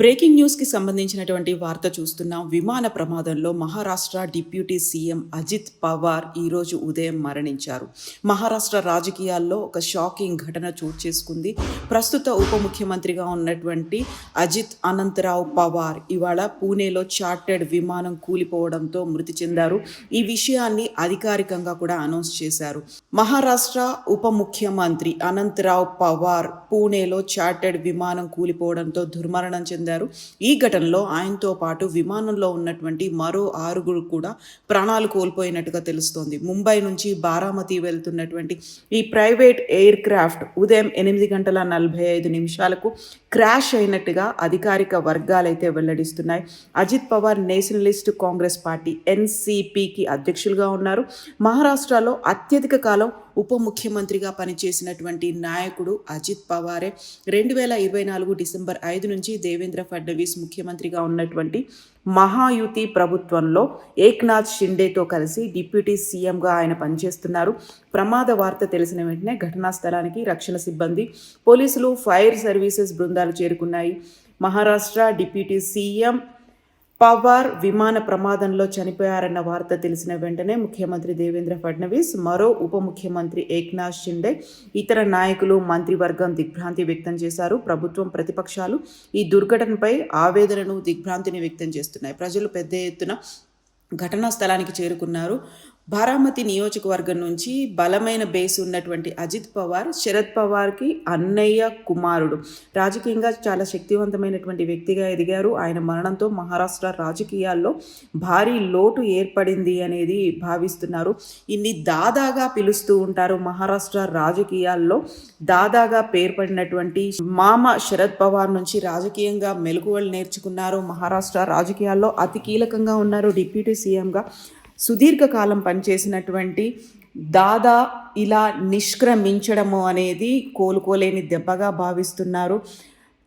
Breaking న్యూస్కి సంబంధించినటువంటి వార్త చూస్తున్నాం విమాన ప్రమాదంలో మహారాష్ట్ర డిప్యూటీ సీఎం అజిత్ పవార్ ఈరోజు ఉదయం మరణించారు. మహారాష్ట్ర రాజకీయాల్లో ఒక షాకింగ్ ఘటన చోటు చేసుకుంది. ప్రస్తుత ఉప ముఖ్యమంత్రిగా ఉన్నటువంటి అజిత్ అనంతరావు పవార్ ఇవాళ పూణేలో చార్టెడ్ విమానం కూలిపోవడంతో మృతి చెందారు. ఈ విషయాన్ని అధికారికంగా కూడా అనౌన్స్ చేశారు. మహారాష్ట్ర ఉప ముఖ్యమంత్రి అనంతరావు పవార్ పూణేలో చార్టెడ్ విమానం కూలిపోవడంతో దుర్మరణం చెందారు. ఈ ఘటనలో ఆయనతో పాటు విమానంలో ఉన్నటువంటి మరో ఆరుగురు కూడా ప్రాణాలు కోల్పోయినట్టుగా తెలుస్తోంది. ముంబై నుంచి బారామతి వెళ్తున్నటువంటి ఈ ప్రైవేట్ ఎయిర్ క్రాఫ్ట్ ఉదయం ఎనిమిది గంటల నలభై ఐదు నిమిషాలకు క్రాష్ అయినట్టుగా అధికారిక వర్గాలైతే వెల్లడిస్తున్నాయి. Ajit Pawar nationalist congress party ఎన్సిపికి అధ్యక్షులుగా ఉన్నారు. మహారాష్ట్రలో అత్యధిక కాలం ఉప ముఖ్యమంత్రిగా పనిచేసినటువంటి నాయకుడు అజిత్ పవారే రెండు వేల ఇరవై నాలుగు డిసెంబర్ ఐదు నుంచి దేవేంద్ర ఫడ్నవీస్ ముఖ్యమంత్రిగా ఉన్నటువంటి మహాయుతి ప్రభుత్వంలో ఏక్నాథ్ షిండేతో కలిసి డిప్యూటీ సీఎంగా ఆయన పనిచేస్తున్నారు. ప్రమాద వార్త తెలిసిన వెంటనే ఘటనా స్థలానికి రక్షణ సిబ్బంది పోలీసులు ఫైర్ సర్వీసెస్ బృందాలు చేరుకున్నాయి. మహారాష్ట్ర డిప్యూటీ సీఎం పవార్ విమాన ప్రమాదంలో చనిపోయారన్న వార్త తెలిసిన వెంటనే ముఖ్యమంత్రి దేవేంద్ర ఫడ్నవీస్ మరో ఉప ముఖ్యమంత్రి ఏక్నాథ్ షిండే ఇతర నాయకులు మంత్రివర్గం దిగ్భ్రాంతి వ్యక్తం చేశారు. ప్రభుత్వం ప్రతిపక్షాలు ఈ దుర్ఘటనపై ఆవేదనను దిగ్భ్రాంతిని వ్యక్తం చేస్తున్నాయి. ప్రజలు పెద్ద ఎత్తున ఘటనా స్థలానికి చేరుకున్నారు. బారామతి నియోజకవర్గం నుంచి బలమైన బేస్ ఉన్నటువంటి అజిత్ పవార్ శరద్ పవార్కి అన్నయ్య కుమారుడు. రాజకీయంగా చాలా శక్తివంతమైనటువంటి వ్యక్తిగా ఎదిగారు. ఆయన మరణంతో మహారాష్ట్ర రాజకీయాల్లో భారీ లోటు ఏర్పడింది అనేది భావిస్తున్నారు. ఇన్ని దాదాగా పిలుస్తూ ఉంటారు మహారాష్ట్ర రాజకీయాల్లో. దాదాగా పేర్పడినటువంటి మామ శరద్ పవార్ నుంచి రాజకీయంగా మెలకువలు నేర్చుకున్నారు. మహారాష్ట్ర రాజకీయాల్లో అతి కీలకంగా ఉన్నారు. డిప్యూటీ సీఎంగా సుదీర్ఘకాలం పనిచేసినటువంటి దాదా ఇలా నిష్క్రమించడము అనేది కోలుకోలేని దెబ్బగా భావిస్తున్నారు.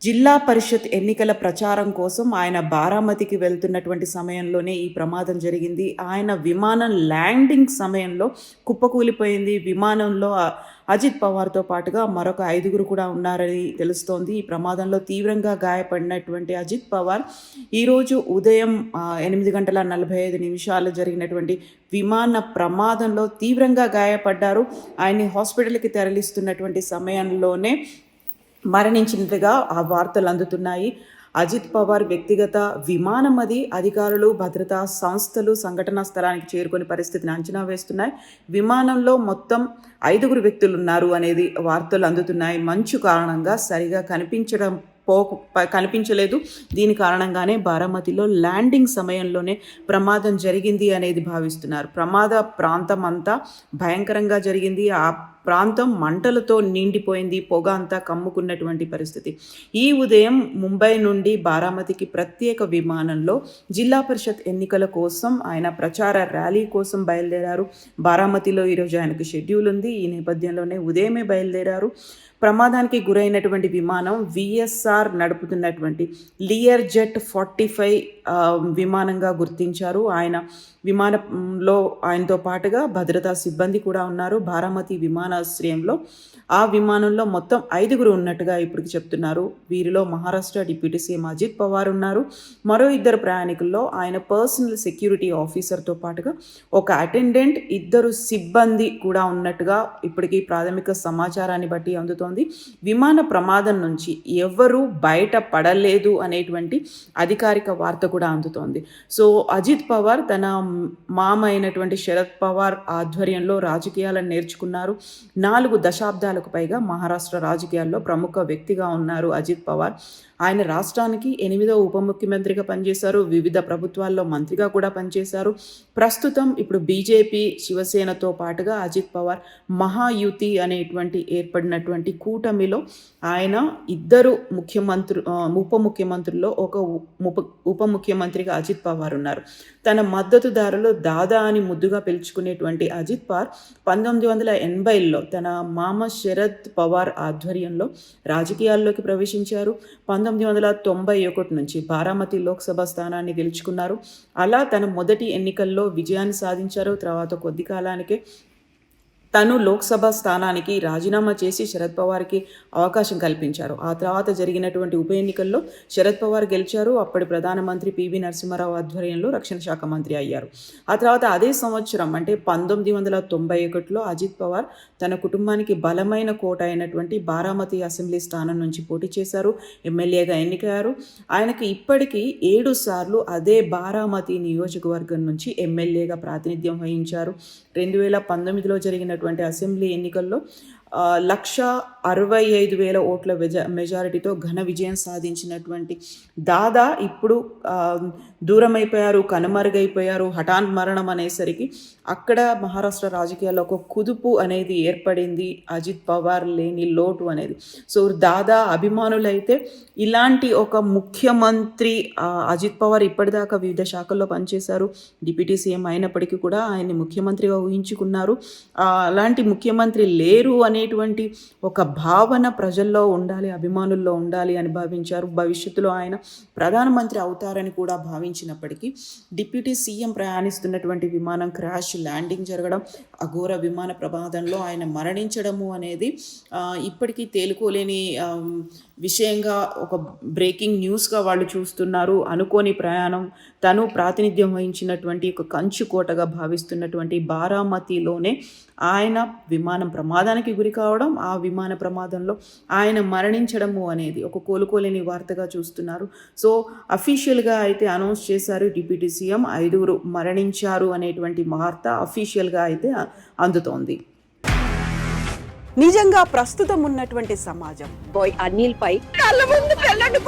జిల్లా పరిషత్ ఎన్నికల ప్రచారం కోసం ఆయన బారామతికి వెళ్తున్నటువంటి సమయంలోనే ఈ ప్రమాదం జరిగింది. ఆయన విమానం ల్యాండింగ్ సమయంలో కుప్పకూలిపోయింది. విమానంలో అజిత్ పవార్తో పాటుగా మరొక ఐదుగురు కూడా ఉన్నారని తెలుస్తోంది. ఈ ప్రమాదంలో తీవ్రంగా గాయపడినటువంటి అజిత్ పవార్ ఈరోజు ఉదయం ఎనిమిది గంటల నలభై ఐదు నిమిషాలు జరిగినటువంటి విమాన ప్రమాదంలో తీవ్రంగా గాయపడ్డారు. ఆయన్ని హాస్పిటల్కి తరలిస్తున్నటువంటి సమయంలోనే మరణించినట్టుగా ఆ వార్తలు అందుతున్నాయి. అజిత్ పవార్ వ్యక్తిగత విమానం అది. అధికారులు భద్రతా సంస్థలు సంఘటనా స్థలానికి చేరుకునే పరిస్థితిని అంచనా వేస్తున్నాయి. విమానంలో మొత్తం ఐదుగురు వ్యక్తులు ఉన్నారు అనేది వార్తలు అందుతున్నాయి. మంచు కారణంగా సరిగా కనిపించడం పో కనిపించలేదు. దీని కారణంగానే బారామతిలో ల్యాండింగ్ సమయంలోనే ప్రమాదం జరిగింది అనేది భావిస్తున్నారు. ప్రమాద ప్రాంతం అంతా భయంకరంగా జరిగింది. ఆ ప్రాంతం మంటలతో నిండిపోయింది పొగ అంతా కమ్ముకున్నటువంటి పరిస్థితి. ఈ ఉదయం ముంబై నుండి బారామతికి ప్రత్యేక విమానంలో జిల్లా పరిషత్ ఎన్నికల కోసం ఆయన ప్రచార ర్యాలీ కోసం బయలుదేరారు. బారామతిలో ఈరోజు ఆయనకు షెడ్యూల్ ఉంది. ఈ నేపథ్యంలోనే ఉదయమే బయలుదేరారు. ప్రమాదానికి గురైనటువంటి విమానం విఎస్ఆర్ నడుపుతున్నటువంటి లియర్ జెట్ ఫార్టీ ఫైవ్ విమానంగా గుర్తించారు. ఆయన విమానంలో ఆయనతో పాటుగా భద్రతా సిబ్బంది కూడా ఉన్నారు. బారామతి విమానాశ్రయంలో ఆ విమానంలో మొత్తం ఐదుగురు ఉన్నట్టుగా ఇప్పటికి చెప్తున్నారు. వీరిలో మహారాష్ట్ర డిప్యూటీ సీఎం అజిత్ పవార్ ఉన్నారు. మరో ఇద్దరు ప్రయాణికుల్లో ఆయన పర్సనల్ సెక్యూరిటీ ఆఫీసర్తో పాటుగా ఒక అటెండెంట్ ఇద్దరు సిబ్బంది కూడా ఉన్నట్టుగా ఇప్పటికీ ప్రాథమిక సమాచారాన్ని బట్టి అందుతోంది. విమాన ప్రమాదం నుంచి ఎవ్వరూ బయట పడలేదు అనేటువంటి అధికారిక వార్త కూడా అందుతోంది. సో అజిత్ పవార్ తన మామ అయినటువంటి శరద్ పవార్ ఆధ్వర్యంలో రాజకీయాలను నేర్చుకున్నారు. నాలుగు దశాబ్దాలకు పైగా మహారాష్ట్ర రాజకీయాల్లో ప్రముఖ వ్యక్తిగా ఉన్నారు అజిత్ పవార్. ఆయన రాష్ట్రానికి ఎనిమిదవ ఉప ముఖ్యమంత్రిగా పనిచేశారు. వివిధ ప్రభుత్వాల్లో మంత్రిగా కూడా పనిచేశారు. ప్రస్తుతం ఇప్పుడు బీజేపీ శివసేనతో పాటుగా అజిత్ పవార్ మహాయుతి అనేటువంటి ఏర్పడినటువంటి కూటమిలో ఆయన ఇద్దరు ముఖ్యమంత్రు ఉప ముఖ్యమంత్రుల్లో ఒక ఉప ఉప ముఖ్యమంత్రిగా అజిత్ పవార్ ఉన్నారు. తన మద్దతుదారులు దాదా అని ముద్దుగా పిలుచుకునేటువంటి అజిత్ పవార్ పంతొమ్మిది వందల ఎనభైలో సమయంలో తన మామ శరద్ పవార్ ఆధ్వర్యంలో రాజకీయాల్లోకి ప్రవేశించారు. పంతొమ్మిది వందల తొంభై ఒకటి నుంచి బారామతి లోక్సభ స్థానాన్ని గెలుచుకున్నారు. అలా తన మొదటి ఎన్నికల్లో విజయాన్ని సాధించారు. తర్వాత కొద్ది కాలానికే తను లోక్సభ స్థానానికి రాజీనామా చేసి శరద్ పవార్కి అవకాశం కల్పించారు. ఆ తర్వాత జరిగినటువంటి ఉప ఎన్నికల్లో శరద్ పవార్ గెలిచారు. అప్పటి ప్రధానమంత్రి పివి నరసింహారావు ఆధ్వర్యంలో రక్షణ శాఖ మంత్రి అయ్యారు. ఆ తర్వాత అదే సంవత్సరం అంటే పంతొమ్మిది వందల తొంభై ఒకటిలో అజిత్ పవార్ తన కుటుంబానికి బలమైన కోట అయినటువంటి బారామతి అసెంబ్లీ స్థానం నుంచి పోటీ చేశారు. ఎమ్మెల్యేగా ఎన్నికయ్యారు. ఆయనకి ఇప్పటికీ ఏడు సార్లు అదే బారామతి నియోజకవర్గం నుంచి ఎమ్మెల్యేగా ప్రాతినిధ్యం వహించారు. రెండు వేల పంతొమ్మిదిలో జరిగినటువంటి జరిగినటువంటి అసెంబ్లీ ఎన్నికల్లో లక్ష అరవై ఐదు వేల ఓట్ల మెజ మెజారిటీతో ఘన విజయం సాధించినటువంటి దాదా ఇప్పుడు దూరమైపోయారు కనుమరుగైపోయారు హఠాన్ మరణం అనేసరికి అక్కడ మహారాష్ట్ర రాజకీయాల్లో ఒక కుదుపు అనేది ఏర్పడింది. అజిత్ పవార్ లేని లోటు అనేది. సో దాదా అభిమానులైతే ఇలాంటి ఒక ముఖ్యమంత్రి అజిత్ పవార్ ఇప్పటిదాకా వివిధ శాఖల్లో పనిచేశారు. డిప్యూటీ సీఎం అయినప్పటికీ కూడా ఆయన్ని ముఖ్యమంత్రిగా ఊహించుకున్నారు. అలాంటి ముఖ్యమంత్రి లేరు అనేటువంటి ఒక భావన ప్రజల్లో ఉండాలి అభిమానుల్లో ఉండాలి అని భావించారు. భవిష్యత్తులో ఆయన ప్రధానమంత్రి అవుతారని కూడా భావించినప్పటికీ డిప్యూటీ సీఎం ప్రయాణిస్తున్నటువంటి విమానం క్రాష్ ల్యాండింగ్ జరగడం అఘోర విమాన ప్రమాదంలో ఆయన మరణించడము అనేది ఇప్పటికీ తేలుకోలేని విషయంగా ఒక బ్రేకింగ్ న్యూస్గా వాళ్ళు చూస్తున్నారు. అనుకోని ప్రయాణం తను ప్రాతినిధ్యం వహించినటువంటి ఒక కంచుకోటగా భావిస్తున్నటువంటి బారామతిలోనే ఆయన విమానం ప్రమాదానికి గురి కావడం ఆ విమాన ప్రమాదంలో ఆయన మరణించడము అనేది ఒక కోలుకోలేని వార్తగా చూస్తున్నారు. సో అఫీషియల్గా అయితే అనౌన్స్ చేశారు డిప్యూటీ సీఎం ఐదుగురు మరణించారు అనేటువంటి వార్త అఫీషియల్గా అయితే అందుతోంది. నిజంగా ప్రస్తుతం ఉన్నటువంటి సమాజం. బాయ్ అనిల్ పై కళ్ళ ముందు పెళ్ళండి